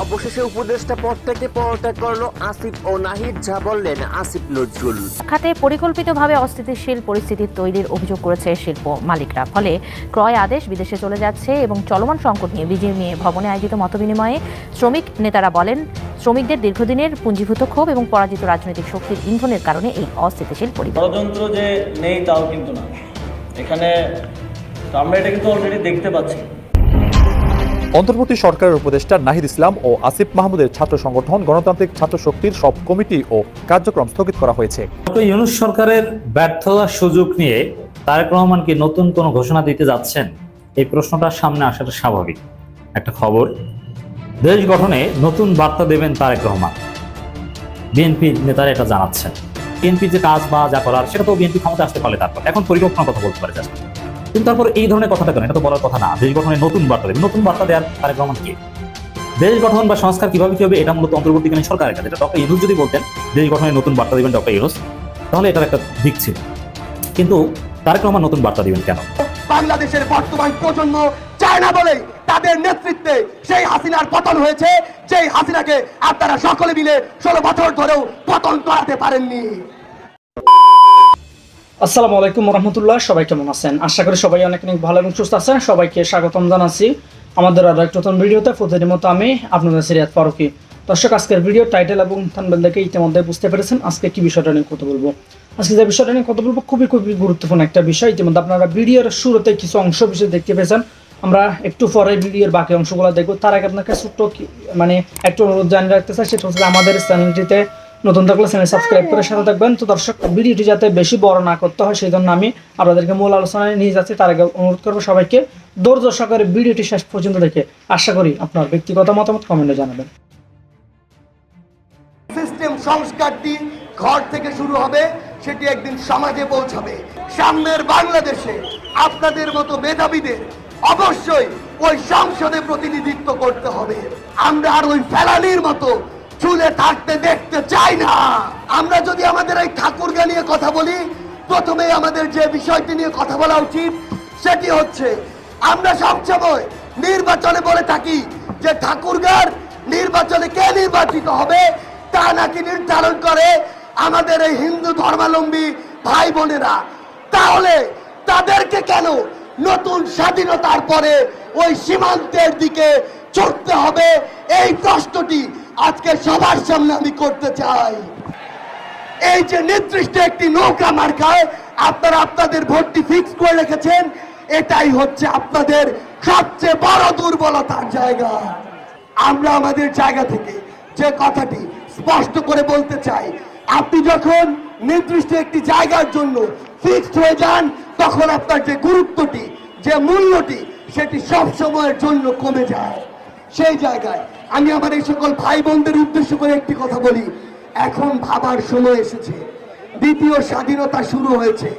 অবশেষে উপদেষ্টা পদ থেকে পদত্যাগ করল আসিফ ও নাহিদ যা বললেন আসিফ নজরুল। খাতে পরিকল্পিতভাবে অস্থিতিশীল পরিস্থিতি তৈরির অভিযোগ করেছে শিল্প মালিকরা। ফলে ক্রয় আদেশ বিদেশে চলে যাচ্ছে এবং চলমান সংকট নিয়ে নিয়ে ভবনে আয়োজিত মতবিনিময়ে শ্রমিক নেতারা বলেন শ্রমিকদের দীর্ঘদিনের পুঞ্জীভূত ক্ষোভ এবং পরাজিত রাজনৈতিক শক্তির ইন্ধনের কারণে এই অস্থিতিশীল পরিবেশ। ষড়যন্ত্র যে নেই তাও কিন্তু না। এখানে আমরা এটা কিন্তু অলরেডি দেখতে পাচ্ছি। অন্তর্বর্তী সরকারের উপদেষ্টা নাহিদ ইসলাম ও আসিফ মাহমুদের ছাত্র সংগঠন গণতান্ত্রিক ছাত্র শক্তির সব কমিটি ও কার্যক্রম স্থগিত করা হয়েছে। ইউনুস সরকারের ব্যর্থতার সুযোগ নিয়ে তারেক রহমান কি নতুন কোনো ঘোষণা দিতে যাচ্ছেন? এই প্রশ্নটা সামনে আসাটা স্বাভাবিক। একটা খবর, দেশ গঠনে নতুন বার্তা দেবেন তারেক রহমান। বিএনপি নেতারা এটা জানাচ্ছেন। বিএনপি যে কাজ বা যা করার, সেটা তো বিএনপি ক্ষমতা আসতে পারে তারপর। এখন পরিকল্পনার কথা বলতে পারে জাস্ট। কিন্তু তারপর এই ধরনের কথাটা কেন? এটা তো বলার কথা না। দেশ গঠনে নতুন বার্তা দেবে। নতুন বার্তা দেওয়ার তারেক রহমান কি? দেশ গঠন বা সংস্কার কীভাবে কি হবে এটা মূলত অন্তর্বর্তীকালীন সরকারের কাছে। এটা ডক্টর ইউনুস যদি বলতেন, দেশ গঠনের নতুন বার্তা দিবেন ডক্টর ইউনুস, তাহলে এটার একটা দিক ছিল। কিন্তু তারেক রহমান নতুন বার্তা দিবেন কেন? বাংলাদেশের বর্তমান প্রজন্ম চায় না বলেই তাদের নেতৃত্বে সেই হাসিনার পতন হয়েছে। যেই হাসিনাকে আপনারা সকলে মিলে ষোলো বছর ধরেও পতন করাতে পারেননি। আসসালামু আলাইকুম রহমতুল্লাহ সবাই কেমন আছেন? আশা করি সবাই অনেক অনেক ভালো এবং সুস্থ আছেন। সবাইকে স্বাগতম জানাচ্ছি আমাদের আরও একটা নতুন ভিডিওতে। প্রতিদিনের মতো আমি আপনাদের সিরিয়াত ফারুকি। দর্শক, আজকের ভিডিও টাইটেল এবং থানবেল দেখে ইতিমধ্যে বুঝতে পেরেছেন আজকে কি বিষয়টা নিয়ে কথা বলব। আজকে যে বিষয়টা নিয়ে কথা বলব খুবই খুবই গুরুত্বপূর্ণ একটা বিষয়। ইতিমধ্যে আপনারা ভিডিওর শুরুতে কিছু অংশ বিষয় দেখতে পেয়েছেন। আমরা একটু পরে ভিডিওর বাকি অংশগুলো দেখব। তার আগে আপনাকে ছোট্ট মানে একটু অনুরোধ জানিয়ে রাখতে চাই, সেটা হচ্ছে আমাদের চ্যানেলটিতে নতুন থাকলে চ্যানেল সাবস্ক্রাইব করে সাথে থাকবেন। তো দর্শক, ভিডিওটি যাতে বেশি বড় না করতে হয় সেই জন্য আমি আপনাদেরকে মূল আলোচনায় নিয়ে যাচ্ছি। তার আগে অনুরোধ করব সবাইকে ধৈর্য সহকারে ভিডিওটি শেষ পর্যন্ত দেখে আশা করি আপনার ব্যক্তিগত মতামত কমেন্টে জানাবেন। সিস্টেম সংস্কারটি ঘর থেকে শুরু হবে, সেটি একদিন সমাজে পৌঁছাবে। সামনের বাংলাদেশে আপনাদের মতো মেধাবীদের অবশ্যই ওই সংসদে প্রতিনিধিত্ব করতে হবে। আমরা আর ওই ফেলানির মতো চুলে থাকতে দেখতে চাই না। আমরা যদি আমাদের এই ঠাকুরগা নিয়ে কথা বলি প্রথমে আমাদের যে বিষয়টি নিয়ে কথা বলা উচিত, সেটি হচ্ছে, আমরা সবসময় নির্বাচনে বলে থাকি যে ঠাকুরগার নির্বাচনে কে নির্বাচিত হবে, তা নাকি নির্ধারণ করে আমাদের এই হিন্দু ধর্মাবলম্বী ভাই বোনেরা। তাহলে তাদেরকে কেন নতুন স্বাধীনতার পরে ওই সীমান্তের দিকে ছুটতে হবে? এই প্রশ্নটি আজকে সবার সামনে আমি করতে চাই। এই যে নির্দিষ্ট একটি নৌকা মার্কায় আপনারা আপনাদের ভোটটি ফিক্স করে রেখেছেন, এটাই হচ্ছে আপনাদের সবচেয়ে বড় দুর্বলতার জায়গা। আমরা আমাদের জায়গা থেকে যে কথাটি স্পষ্ট করে বলতে চাই, আপনি যখন নির্দিষ্ট একটি জায়গার জন্য ফিক্সড হয়ে যান, তখন আপনার যে গুরুত্বটি, যে মূল্যটি, সেটি সব সময়ের জন্য কমে যায়। সেই জায়গায় আমি আমার এই সকল ভাই বোনদের উদ্দেশ্য করে একটি কথা বলি। এখন ভাবার সময় এসেছে। দ্বিতীয় স্বাধীনতা শুরু হয়েছে।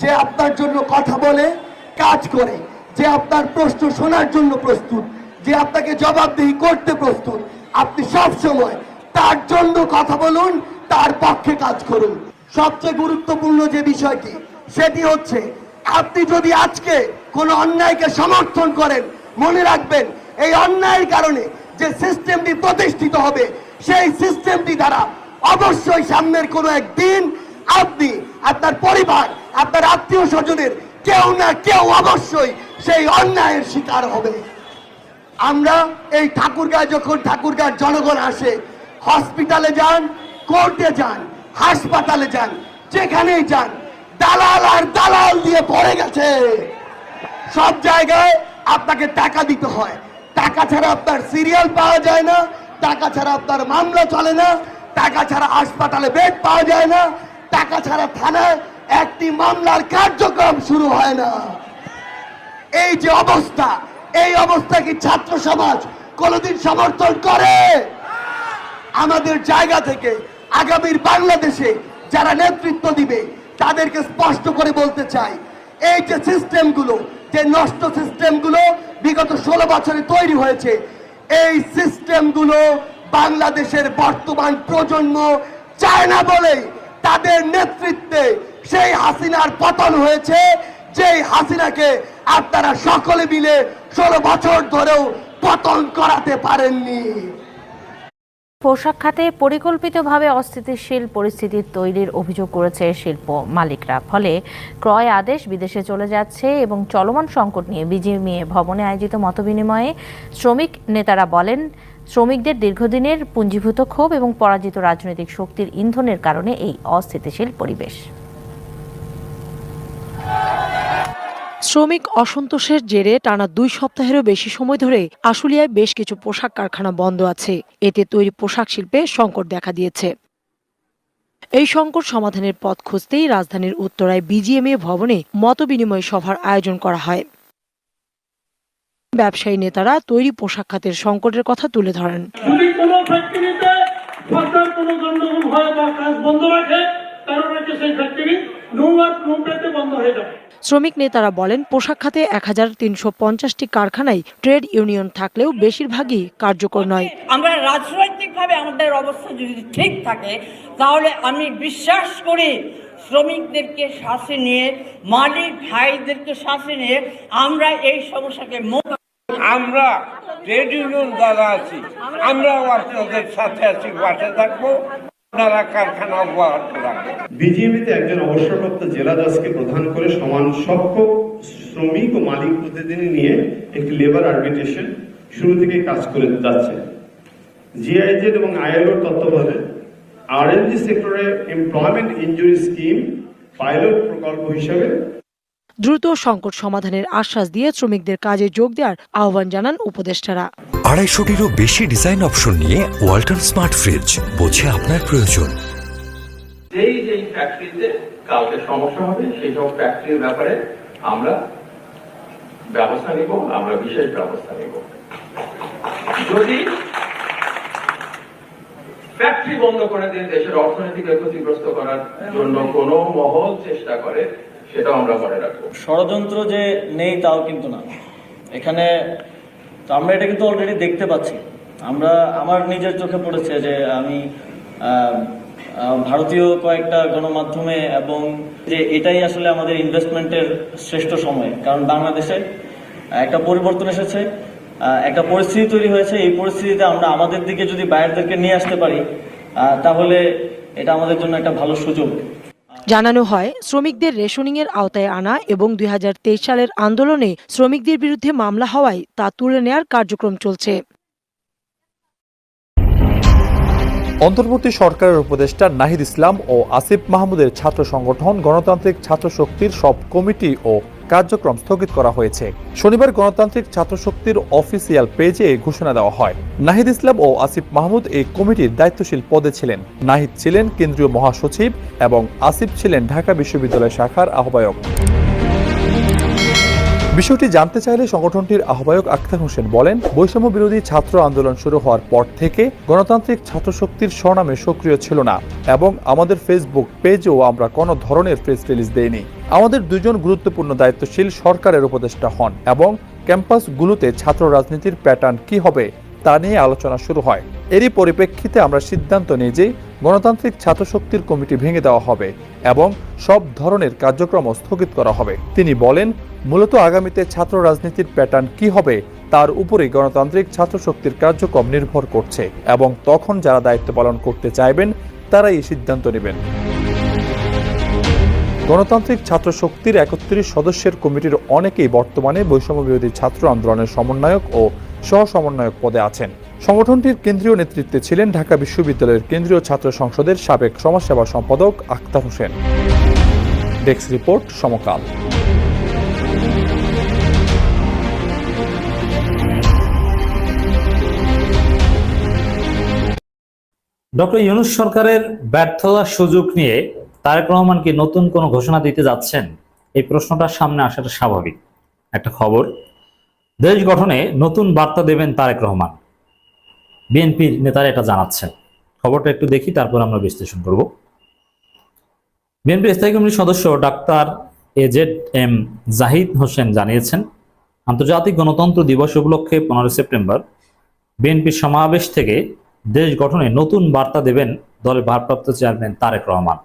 যে আপনার জন্য কথা বলে, কাজ করে। যে আপনার প্রশ্ন শোনার জন্য প্রস্তুত। যে আপনাকে জবাবদিহি করতে প্রস্তুত। আপনি সব সময় তার জন্য কথা বলুন, তার পক্ষে কাজ করুন। সবচেয়ে গুরুত্বপূর্ণ যে বিষয়টি, সেটি হচ্ছে, আপনি যদি আজকে কোনো অন্যায়কে সমর্থন করেন, মনে রাখবেন, এই অন্যায়ের কারণে যে সিস্টেমটি প্রতিষ্ঠিত হবে, সেই সিস্টেমটি দ্বারা অবশ্যই সামনের কোনো একদিন আপনি, আপনার পরিবার, আপনার আত্মীয় স্বজনের কেউ না কেউ অবশ্যই সেই অন্যায়ের শিকার হবে। আমরা এই ঠাকুরগাঁ যখন ঠাকুরগাঁর জনগণ আসে, হসপিটালে যান, কোর্টে যান, হাসপাতালে যান, যেখানেই যান, দালাল আর দালাল দিয়ে পড়ে গেছে। সব জায়গায় আপনাকে টাকা দিতে হয়। টাকা ছাড়া আপনার সিরিয়াল পাওয়া যায় না, টাকা ছাড়া আপনার মামলা চলে না, টাকা ছাড়া হাসপাতালে বেড পাওয়া যায় না, টাকা ছাড়া থানায় একটি মামলার কার্যক্রম শুরু হয় না। এই যে অবস্থা, এই অবস্থা কি ছাত্র সমাজ কোনোদিন সমর্থন করে? আমাদের জায়গা থেকে আগামীর বাংলাদেশে যারা নেতৃত্ব দিবে, তাদেরকে স্পষ্ট করে বলতে চাই, এই যে সিস্টেমগুলো যে নষ্ট সিস্টেমগুলো বিগত ষোলো বছরে তৈরি হয়েছে, এই সিস্টেমগুলো বাংলাদেশের বর্তমান প্রজন্ম চায় না বলেই তাদের নেতৃত্বে সেই হাসিনার পতন হয়েছে। যেই হাসিনাকে আপনারা সকলে মিলে ষোলো বছর ধরেও পতন করাতে পারেননি। পোশাক খাতে পরিকল্পিতভাবে অস্থিতিশীল পরিস্থিতি তৈরির অভিযোগ করেছে শিল্প মালিকরা। ফলে ক্রয় আদেশ বিদেশে চলে যাচ্ছে এবং চলমান সংকট নিয়ে বিজিএমইএ ভবনে আয়োজিত মতবিনিময়ে শ্রমিক নেতারা বলেন, শ্রমিকদের দীর্ঘদিনের পুঞ্জীভূত ক্ষোভ এবং পরাজিত রাজনৈতিক শক্তির ইন্ধনের কারণে এই অস্থিতিশীল পরিবেশ। শ্রমিক অসন্তোষের জেরে টানা দুই সপ্তাহেরও বেশি সময় ধরে আশুলিয়ায় বেশ কিছু পোশাক কারখানা বন্ধ আছে। এতে তৈরি পোশাক শিল্পে সংকট দেখা দিয়েছে। এই সংকট সমাধানের পথ খুঁজতেই রাজধানীর উত্তরায় বিজিএমএ ভবনে মতবিনিময় সভার আয়োজন করা হয়। ব্যবসায়ী নেতারা তৈরি পোশাক খাতের সংকটের কথা তুলে ধরেন। কারণ হচ্ছে সেই ফ্যাক্টরি নৌকাতে বন্ধ হয়ে যাবে। শ্রমিক নেতারা বলেন পোশাক খাতে এক হাজার তিনশো পঞ্চাশটি কারখানায় ট্রেড ইউনিয়ন থাকলেও বেশিরভাগই কার্যকর নয়। আমরা রাজনৈতিকভাবে আমাদের অবস্থা যদি ঠিক থাকে তাহলে আমি বিশ্বাস করি শ্রমিকদেরকে সাথে নিয়ে মালিক ভাইদেরকে সাথে নিয়ে আমরা এই সমস্যাকে মুখ আমরা ট্রেড ইউনিয়ন যারা আছি। আমরাও আপনাদের সাথে আছি পাশে থাকব। আপনারা বিজিএমইতে একজন অবসরপ্রাপ্ত জেলা দাসকে প্রধান করে সমান সংখ্যক শ্রমিক ও মালিক প্রতিনিধি নিয়ে একটি লেবার আর্বিট্রেশন শুরু থেকে কাজ করে যাচ্ছে। জিআইজেড এবং আইএলওর তত্ত্বাবধানে আরএনজি সেক্টরে এমপ্লয়মেন্ট ইনজুরি স্কিম পাইলট প্রকল্প হিসেবে দ্রুত সংকট সমাধানের আশ্বাস দিয়ে শ্রমিকদের কাজে যোগ দেওয়ার আহ্বান জানান উপদেষ্টারা। আড়াইশোটিরও বেশি ডিজাইন অপশন নিয়ে ওয়াল্টন স্মার্ট ফ্রিজ বোঝে আপনার প্রয়োজন। যেই যেই ফ্যাক্টরিতে কালকে সমস্যা হবে সেই সব ফ্যাক্টরির ব্যাপারে আমরা ব্যবস্থা নিব আমরা বিশেষ ব্যবস্থা নিব। যদি ফ্যাক্টরি বন্ধ করে দিয়ে দেশের অর্থনীতিকে ক্ষতিগ্রস্ত করার জন্য কোনো মহল চেষ্টা করে সেটাও আমরা মনে রাখব। ষড়যন্ত্র যে নেই তাও কিন্তু না। এখানে আমরা এটা কিন্তু অলরেডি দেখতে পাচ্ছি। আমরা, আমার নিজের চোখে পড়েছে যে আমি ভারতীয় কয়েকটা গণমাধ্যমে এবং যে এটাই আসলে আমাদের ইনভেস্টমেন্টের শ্রেষ্ঠ সময়। কারণ বাংলাদেশে একটা পরিবর্তন এসেছে একটা পরিস্থিতি তৈরি হয়েছে। এই পরিস্থিতিতে আমরা আমাদের দিকে যদি বাইরেদেরকে নিয়ে আসতে পারি তাহলে এটা আমাদের জন্য একটা ভালো সুযোগ। জানানো হয়, শ্রমিকদের রেশনিংয়ের আওতায় আনা এবং দুই হাজার তেইশ সালের আন্দোলনে শ্রমিকদের বিরুদ্ধে মামলা হওয়ায় তা তুলে নেয়ার কার্যক্রম চলছে। অন্তর্বর্তী সরকারের উপদেষ্টা নাহিদ ইসলাম ও আসিফ মাহমুদের ছাত্র সংগঠন, গণতান্ত্রিক ছাত্র শক্তির সব কমিটি ও কার্যক্রম স্থগিত করা হয়েছে। শনিবার গণতান্ত্রিক ছাত্র শক্তির অফিসিয়াল পেজে ঘোষণা দেওয়া হয়। নাহিদ ইসলাম ও আসিফ মাহমুদ এই কমিটির দায়িত্বশীল পদে ছিলেন। নাহিদ ছিলেন কেন্দ্রীয় মহাসচিব এবং আসিফ ছিলেন ঢাকা বিশ্ববিদ্যালয় শাখার আহ্বায়ক। বিষয়টি জানতে চাইলে সংগঠনটির আহ্বায়ক আক্তার হোসেন বলেন, বৈষম্য বিরোধী ছাত্র আন্দোলন শুরু হওয়ার পর থেকে গণতান্ত্রিক ছাত্র শক্তির স্বনামে সক্রিয় ছিল না এবং আমাদের ফেসবুক পেজেও আমরা কোনো ধরনের প্রেস রিলিজ দেইনি। আমাদের দুজন গুরুত্বপূর্ণ দায়িত্বশীল সরকারের উপদেষ্টা হন এবং ক্যাম্পাসগুলোতে ছাত্র রাজনীতির প্যাটার্ন কি হবে তা নিয়ে আলোচনা শুরু হয়। এরই পরিপ্রেক্ষিতে আমরা সিদ্ধান্ত নিই যে গণতান্ত্রিক ছাত্র শক্তির কমিটি ভেঙে দেওয়া হবে এবং সব ধরনের কার্যক্রম স্থগিত করা হবে। তিনি বলেন, মূলত আগামীতে ছাত্র রাজনীতির প্যাটার্ন কি হবে তার উপরে গণতান্ত্রিক ছাত্র শক্তির কার্যক্রম নির্ভর করছে এবং তখন যারা দায়িত্ব পালন করতে চাইবেন, তারাই এই সিদ্ধান্ত নেবেন। গণতান্ত্রিক ছাত্র শক্তির একত্রিশ সদস্যের কমিটির অনেকেই বর্তমানে বৈষম্য বিরোধী ছাত্র আন্দোলনের সমন্বয়ক ও সহ সমন্বয়ক পদে আছেন। সংগঠনটির কেন্দ্রীয় নেতৃত্বে ছিলেন ঢাকা বিশ্ববিদ্যালয়ের কেন্দ্রীয় ছাত্র সংসদের সাবেক সমাজসেবা সম্পাদক Akhtar Hossain. Desk report, Samakal. Doctor Yunus সরকারের ব্যর্থতার সুযোগ নিয়ে তারেক রহমান কি নতুন কোনো ঘোষণা দিতে যাচ্ছেন? এই প্রশ্নটা সামনে আসাটা স্বাভাবিক। একটা খবর, দেশ গঠনে নতুন বার্তা দেবেন তারেক রহমান। বিএনপির নেতারা এটা জানাচ্ছেন। খবরটা একটু দেখি, তারপর আমরা বিশ্লেষণ করব। বিএনপির স্থায়ী কমিটির সদস্য doctor A Z M Zahid Hossain জানিয়েছেন, আন্তর্জাতিক গণতন্ত্র দিবস উপলক্ষে পনেরোই সেপ্টেম্বর বিএনপির সমাবেশ থেকে দেশ গঠনে নতুন বার্তা দেবেন দলের ভারপ্রাপ্ত চেয়ারম্যান তারেক রহমান।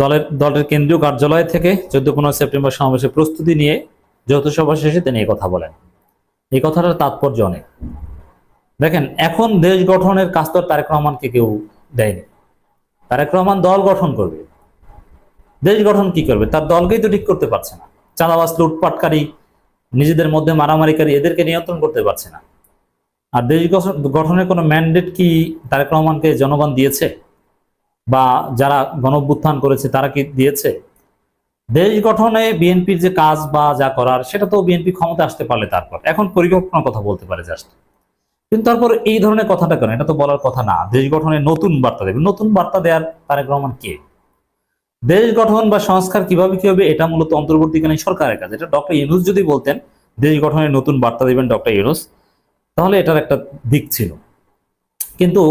দলের দলের কেন্দ্রীয় কার্যালয় থেকে চোদ্দ পনেরো সেপ্টেম্বর সমাবেশের প্রস্তুতি নিয়ে যৌথ সভা শেষে তিনি কথা বলেন। এই কথাটার তাৎপর্য অনেক। দেখেন, এখন দেশ গঠনের কাজ তো তারেক রহমানকে কেউ দেয়নি। তারেক রহমান দল গঠন করবে। দেশ গঠন কি করবে? তার দলকেই তো ঠিক করতে পারছে না। চাঁদাবাজ, লুটপাটকারী, নিজেদের মধ্যে মারামারিকারী এদেরকে নিয়ন্ত্রণ করতে পারছে না। আর দেশ গঠন- গঠনের কোনো ম্যান্ডেট কি তারেক রহমানকে জনগণ দিয়েছে? বা যারা গণভ্যুত্থান করেছে, তারা কি দিয়েছে? দেশ গঠনে বিএনপির যে কাজ বা যা করার, সেটা তো বিএনপি ক্ষমতা আসতে পারলে তারপর। এখন পরিকল্পনার কথা বলতে পারে জাস্ট কিন্তু তারপর এই ধরনের কথাটা কেন? এটা তো বলার কথা না। দেশ গঠনে নতুন বার্তা দেবে। নতুন বার্তা দেওয়ার তারেক রহমান কে? দেশ গঠন বা সংস্কার কীভাবে কি হবে, এটা মূলত অন্তর্বর্তীকালীন সরকারের কাজ। এটা ডক্টর ইউনুস যদি বলতেন, দেশ গঠনে নতুন বার্তা দেবেন ডক্টর ইউনুস, তাহলে এটার একটা দিক ছিল। কিন্তু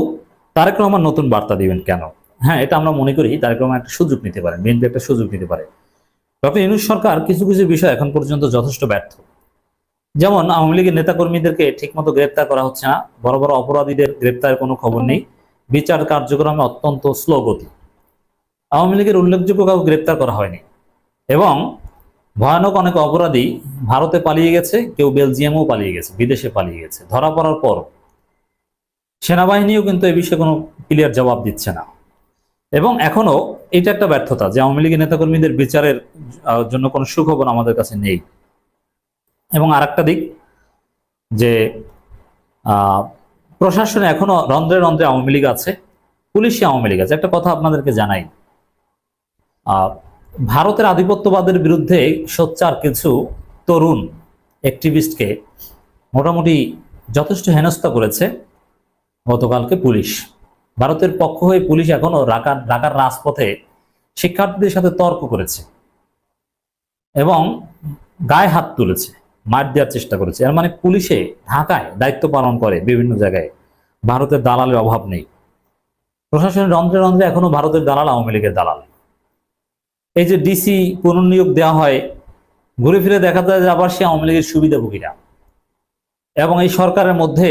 তারেক রহমান নতুন বার্তা দিবেন কেন? হ্যাঁ এটা আমরা মনে করি, তারেক রহমান একটা সুযোগ নিতে পারেন। বিএনপি একটা সুযোগ নিতে পারে। ডক্টর ইউনুস সরকার কিছু কিছু বিষয় এখন পর্যন্ত যথেষ্ট ব্যর্থ। যেমন আওয়ামী লীগের নেতাকর্মীদেরকে ঠিকমতো গ্রেপ্তার করা হচ্ছে না, বড় বড় অপরাধীদের গ্রেপ্তারের কোনো খবর নেই, বিচার কার্যক্রমে অত্যন্ত স্লো গতি। আওয়ামী লীগের উল্লেখযোগ্য কাউকে গ্রেপ্তার করা হয়নি। এবং ভয়ানক অনেক অপরাধী ভারতে পালিয়ে গেছে, কেউ বেলজিয়ামেও পালিয়ে গেছে, বিদেশে পালিয়ে গেছে, ধরা পড়ার পর সেনাবাহিনীও কিন্তু এ বিষয়ে কোনো ক্লিয়ার জবাব দিচ্ছে না। এবং এখনও এটা একটা ব্যর্থতা যে আওয়ামী লীগের নেতাকর্মীদের বিচারের জন্য কোনো সুখবর আমাদের কাছে নেই। এবং আরেকটা দিক যে প্রশাসনে এখনও রন্ধ্রে রন্ধ্রে আওয়ামী লীগ আছে, পুলিশে আওয়ামী লীগ আছে। একটা কথা আপনাদেরকে জানাই ভারতের আধিপত্যবাদের বিরুদ্ধে সোচ্চার কিছু তরুণ অ্যাক্টিভিস্টকে মোটামুটি যথেষ্ট হেনস্থা করেছে গতকালকে পুলিশ। ভারতের পক্ষ হয়ে পুলিশ এখনও রাকার ঢাকার রাজপথে শিক্ষার্থীদের সাথে তর্ক করেছে এবং গায়ে হাত তুলেছে, মার দেওয়ার চেষ্টা করেছে। এর মানে পুলিশে ঢাকায় দায়িত্ব পালন করে বিভিন্ন জায়গায়। ভারতের দালালের অভাব নেই। প্রশাসনের রন্ধ্রে রন্ধ্রে এখনও ভারতের দালাল, আওয়ামী লীগের দালাল। এই যে ডিসি পুনর্নিয়োগ দেওয়া হয়, ঘুরে ফিরে দেখা যায় যে আবার সে আওয়ামী লীগের সুবিধাভোগীরা। এবং এই সরকারের মধ্যে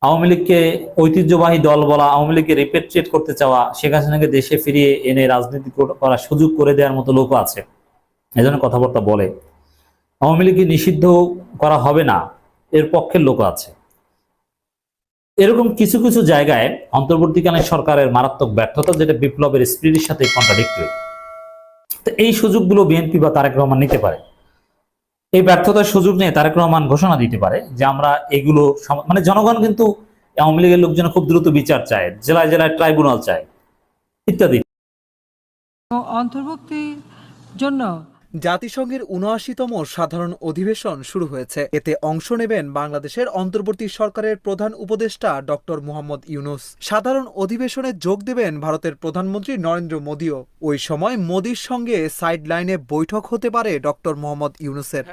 আওয়ামী লীগকে ঐতিহ্যবাহী দল বলা, আওয়ামী লীগকে রিপেট্রিয়েট করতে চাওয়া, শেখ হাসিনাকে দেশে ফিরিয়ে এনে রাজনীতি কর- করার সুযোগ করে দেওয়ার মতো লোকও আছে। এজন্য কথাবার্তা বলে। আওয়ামী লীগকে নিষিদ্ধ করা হবে না, এর পক্ষের লোক আছে। এরকম কিছু কিছু জায়গায় অন্তর্বর্তীকালীন সরকারের মারাত্মক ব্যর্থতা, যেটা বিপ্লবের স্পিরিটের সাথে কন্ট্রাডিক্টরি তো এই সুযোগগুলো বিএনপি বা তারেক রহমান নিতে পারে। এই ব্যর্থতার সুযোগ নিয়ে তারেক রহমান ঘোষণা দিতে পারে যে আমরা এগুলো মানে জনগণ কিন্তু আওয়ামী লীগের লোকজন খুব দ্রুত বিচার চায়, জেলায় জেলায় ট্রাইব্যুনাল চায়, ইত্যাদি। অন্তর্ভুক্তির জন্য জাতিসংঘের উনআশিতম সাধারণ অধিবেশন শুরু হয়েছে। এতে অংশ নেবেন বাংলাদেশের অন্তর্বর্তী সরকারের প্রধান উপদেষ্টা ডক্টর মোহাম্মদ ইউনুস। সাধারণ অধিবেশনে যোগ দেবেন ভারতের প্রধানমন্ত্রী নরেন্দ্র মোদীও। ওই সময় মোদীর সঙ্গে সাইড লাইনে বৈঠক হতে পারে ডক্টর মোহাম্মদ ইউনুসের।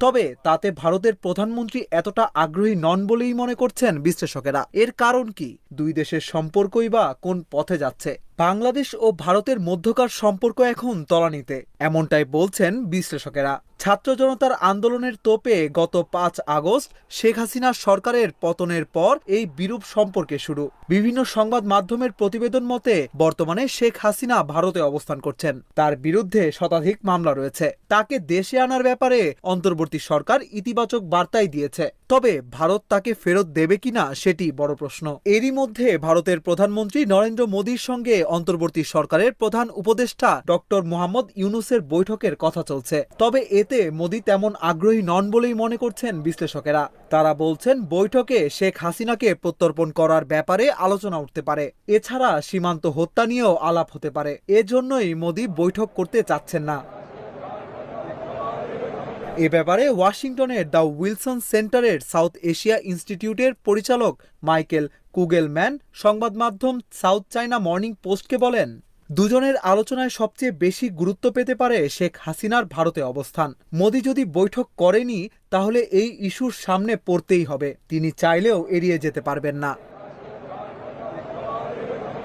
তবে তাতে ভারতের প্রধানমন্ত্রী এতটা আগ্রহী নন বলেই মনে করছেন বিশ্লেষকেরা। এর কারণ কি? দুই দেশের সম্পর্কই বা কোন পথে যাচ্ছে? বাংলাদেশ ও ভারতের মধ্যকার সম্পর্ক এখন তলানিতে, এমনটাই বলছেন বিশ্লেষকেরা। ছাত্র জনতার আন্দোলনের তোপে গত পাঁচ আগস্ট শেখ হাসিনা সরকারের পতনের পর এই বিরূপ সম্পর্কে শুরু। বিভিন্ন সংবাদ মাধ্যমের প্রতিবেদন মতে, বর্তমানে শেখ হাসিনা ভারতে অবস্থান করছেন। তার বিরুদ্ধে শতাধিক মামলা রয়েছে। তাকে দেশে আনার ব্যাপারে অন্তর্বর্তী সরকার ইতিবাচক বার্তাই দিয়েছে। তবে ভারত তাকে ফেরত দেবে কিনা সেটি বড় প্রশ্ন। এরই মধ্যে ভারতের প্রধানমন্ত্রী নরেন্দ্র মোদীর সঙ্গে অন্তর্বর্তী সরকারের প্রধান উপদেষ্টা ডক্টর মোহাম্মদ ইউনুসের বৈঠকের কথা চলছে। তবে এতে মোদী তেমন আগ্রহী নন বলেই মনে করছেন বিশ্লেষকেরা। তারা বলছেন, বৈঠকে শেখ হাসিনাকে প্রত্যর্পণ করার ব্যাপারে আলোচনা উঠতে পারে। এছাড়া সীমান্ত হত্যা নিয়েও আলাপ হতে পারে। এজন্যই মোদী বৈঠক করতে চাচ্ছেন না। এ ব্যাপারে ওয়াশিংটনের দ্য উইলসন সেন্টারের সাউথ এশিয়া ইনস্টিটিউটের পরিচালক মাইকেল কুগেলম্যান সংবাদ মাধ্যম সাউথ চায়না মর্নিং পোস্টকে বলেন, দুজনের আলোচনায় সবচেয়ে বেশি গুরুত্ব পেতে পারে শেখ হাসিনার ভারতে অবস্থান। মোদি যদি বৈঠক করেনি, তাহলে এই ইস্যুর সামনে পড়তেই হবে। তিনি চাইলেও এড়িয়ে যেতে পারবেন না।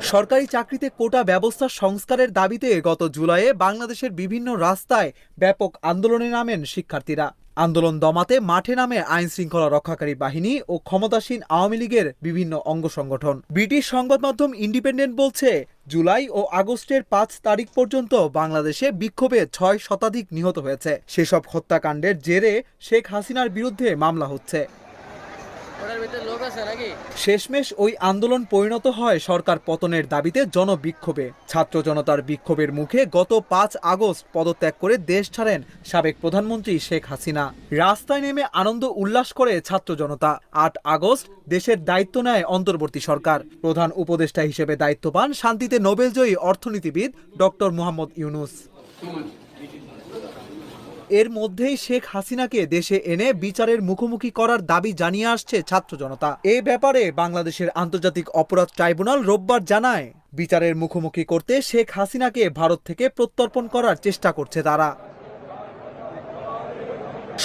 সরকারি চাকরিতে কোটা ব্যবস্থা সংস্কারের দাবিতে গত জুলাইয়ে বাংলাদেশের বিভিন্ন রাস্তায় ব্যাপক আন্দোলনে নামেন শিক্ষার্থীরা। আন্দোলন দমাতে মাঠে নামে আইন শৃঙ্খলা রক্ষাকারী বাহিনী ও ক্ষমতাসীন আওয়ামী লীগের বিভিন্ন অঙ্গ সংগঠন। ব্রিটিশ সংবাদ মাধ্যম ইন্ডিপেন্ডেন্ট বলছে, জুলাই ও আগস্টের পাঁচ তারিখ পর্যন্ত বাংলাদেশে বিক্ষোভে ছয় শতাধিক নিহত হয়েছে। সেসব হত্যাকাণ্ডের জেরে শেখ হাসিনার বিরুদ্ধে মামলা হচ্ছে। শেষমেশ ওই আন্দোলন পরিণত হয় সরকার পতনের দাবিতে জনবিক্ষোভে। ছাত্র জনতার বিক্ষোভের মুখে গত পাঁচ আগস্ট পদত্যাগ করে দেশ ছাড়েন সাবেক প্রধানমন্ত্রী শেখ হাসিনা। রাস্তায় নেমে আনন্দ উল্লাস করে ছাত্র জনতা। আট আগস্ট দেশের দায়িত্ব নেয় অন্তর্বর্তী সরকার। প্রধান উপদেষ্টা হিসেবে দায়িত্ব পান শান্তিতে নোবেলজয়ী অর্থনীতিবিদ ডক্টর মোহাম্মদ ইউনুস। এর মধ্যেই শেখ হাসিনাকে দেশে এনে বিচারের মুখোমুখি করার দাবি জানিয়ে আসছে ছাত্র জনতা। এ ব্যাপারে বাংলাদেশের আন্তর্জাতিক অপরাধ ট্রাইব্যুনাল রোববার জানায়, বিচারের মুখোমুখি করতে শেখ হাসিনাকে ভারত থেকে প্রত্যর্পণ করার চেষ্টা করছে তারা।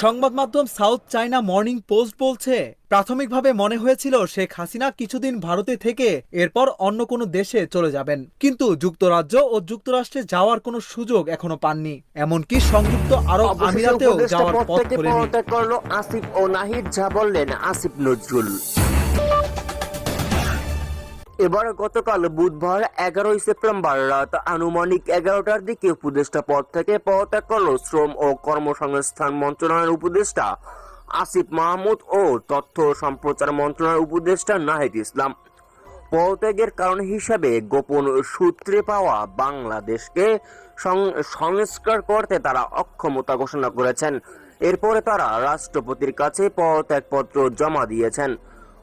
সংবাদ মাধ্যম সাউথ চায়না মর্নিং পোস্ট বলছে প্রাথমিকভাবে মনে হয়েছিল শেখ হাসিনা কিছুদিন ভারতে থেকে এরপর অন্য কোনো দেশে চলে যাবেন। কিন্তু যুক্তরাজ্য ও যুক্তরাষ্ট্রে যাওয়ার কোনো সুযোগ এখনও পাননি। এমনকি সংযুক্ত আরব আমিরাতেও যাওয়ার পথ আসিফ ও নাহিদ যা বললেন আসিফ নজরুল। এবার গতকাল বুধবার এগারোই সেপ্টেম্বর রাত আনুমানিক এগারোটার দিকে উপদেষ্টা পদ থেকে পদত্যাগ করল শ্রম ও কর্মসংস্থান মন্ত্রণালয়ের উপদেষ্টা আসিফ মাহমুদ ও তথ্য সম্প্রচার মন্ত্রণালয়ের উপদেষ্টা নাহিদ ইসলাম। পদত্যাগের কারণ হিসাবে গোপন সূত্রে পাওয়া বাংলাদেশকে সংস্কার করতে তারা অক্ষমতা ঘোষণা করেছেন। এরপরে তারা রাষ্ট্রপতির কাছে পদত্যাগপত্র জমা দিয়েছেন।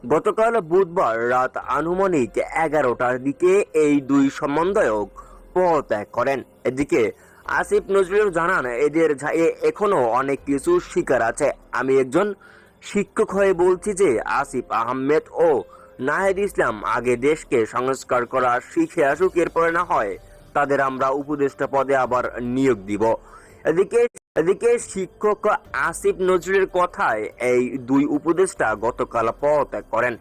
গতকাল বুধবার রাত আনুমানিক এগারোটার দিকে এই দুই সমন্বয়ক পদত্যাগ করেন। এদিকে আসিফ নজরুল জানান, এদের ঝা- এ- এখনও অনেক কিছু শিকার আছে। আমি একজন শিক্ষক হয়ে বলছি যে, আসিফ আহমেদ ও নাহেদ ইসলাম আগে দেশকে সংস্কার করা শিখে আসুক, এরপরে না হয় তাদের আমরা উপদেষ্টা পদে আবার নিয়োগ দিব। এদিকে এদিকে শিক্ষক আসিফ নজরুলের কথায় এই দুই উপদেষ্টা গতকাল পদত্যাগ করেন।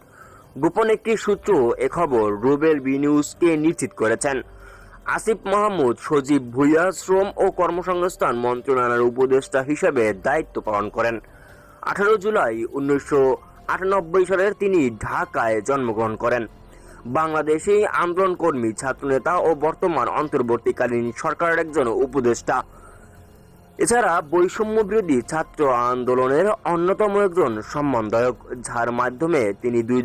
গোপন একটি সূত্র এ খবর রুবেল বি নিউজকে নিশ্চিত করেছেন। আসিফ মাহমুদ সজীব ভুইয়া, শ্রম ও কর্মসংস্থান মন্ত্রণালয়ের উপদেষ্টা হিসেবে দায়িত্ব পালন করেন। আঠারো জুলাই উনিশশো আটানব্বই সালের তিনি ঢাকায় জন্মগ্রহণ করেন। বাংলাদেশি আন্দোলন কর্মী ছাত্রনেতা ও বর্তমান অন্তর্বর্তীকালীন সরকারের একজন উপদেষ্টা। এছাড়া বৈষম্য বিরোধী ছাত্র আন্দোলনের অন্যতম একজন সম্মানদায়ক, যার মাধ্যমে তিনি দুই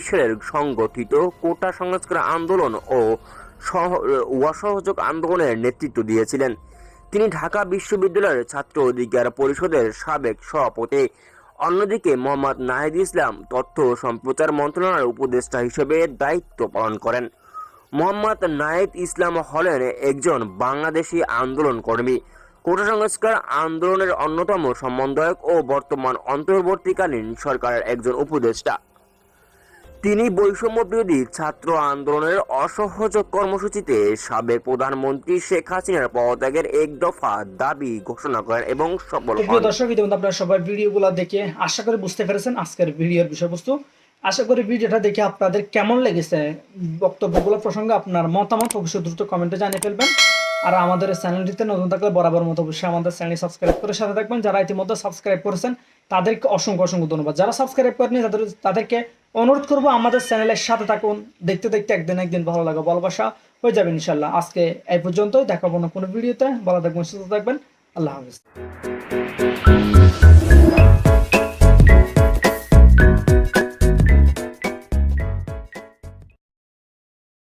সালের সংগঠিত কোটা সংস্কার আন্দোলন ও সহ- অসহযোগ আন্দোলনের নেতৃত্ব দিয়েছিলেন। তিনি ঢাকা বিশ্ববিদ্যালয়ের ছাত্র অধিকার পরিষদের সাবেক সভাপতি। অন্যদিকে মোহাম্মদ নাহিদ ইসলাম তথ্য ও সম্প্রচার মন্ত্রণালয়ের উপদেষ্টা হিসেবে দায়িত্ব পালন করেন। মোহাম্মদ নাহিদ ইসলাম হলেন একজন বাংলাদেশি আন্দোলন কর্মী কোটা সংস্কার আন্দোলনের অন্যতম সমন্বয়ক ও বর্তমান অন্তর্বর্তীকালীন সরকারের একজন উপদেষ্টা। তিনি বৈষম্য বিরোধী ছাত্র আন্দোলনের অসহযোগ কর্মসূচিতে সাবেক প্রধানমন্ত্রী শেখ হাসিনার পদত্যাগের এক দফা দাবি ঘোষণা করেন এবং সফল প্রিয় দর্শক ইতিমধ্যে আপনারা সবাই ভিডিওগুলো দেখে আশা করি বুঝতে পেরেছেন আজকের ভিডিওর বিষয়বস্তু। আশা করি ভিডিওটা দেখে আপনাদের কেমন লেগেছে বক্তব্যগুলো প্রসঙ্গে আপনার মতামত অবশ্যই দ্রুত কমেন্টে জানিয়ে ফেলবেন। আর আমাদের চ্যানেলটিতে নতুন থাকলে বরাবর মতো অবশ্যই আমাদের চ্যানেল সাবস্ক্রাইব করে সাথে থাকবেন। যারা ইতিমধ্যে সাবস্ক্রাইব করেছেন, তাদেরকে অসংখ্য অসংখ্য ধন্যবাদ। যারা সাবস্ক্রাইব করেনি তাদের, তাদেরকে অনুরোধ করব আমাদের চ্যানেলের সাথে থাকুন। দেখতে দেখতে একদিন একদিন ভালো লাগা, ভালোবাসা হয়ে যাবে ইনশাল্লাহ আজকে এই পর্যন্তই। দেখাবো না কোনো ভিডিওতে। ভালো থাকবেন, সুস্থ থাকবেন। আল্লাহ হাফিজ।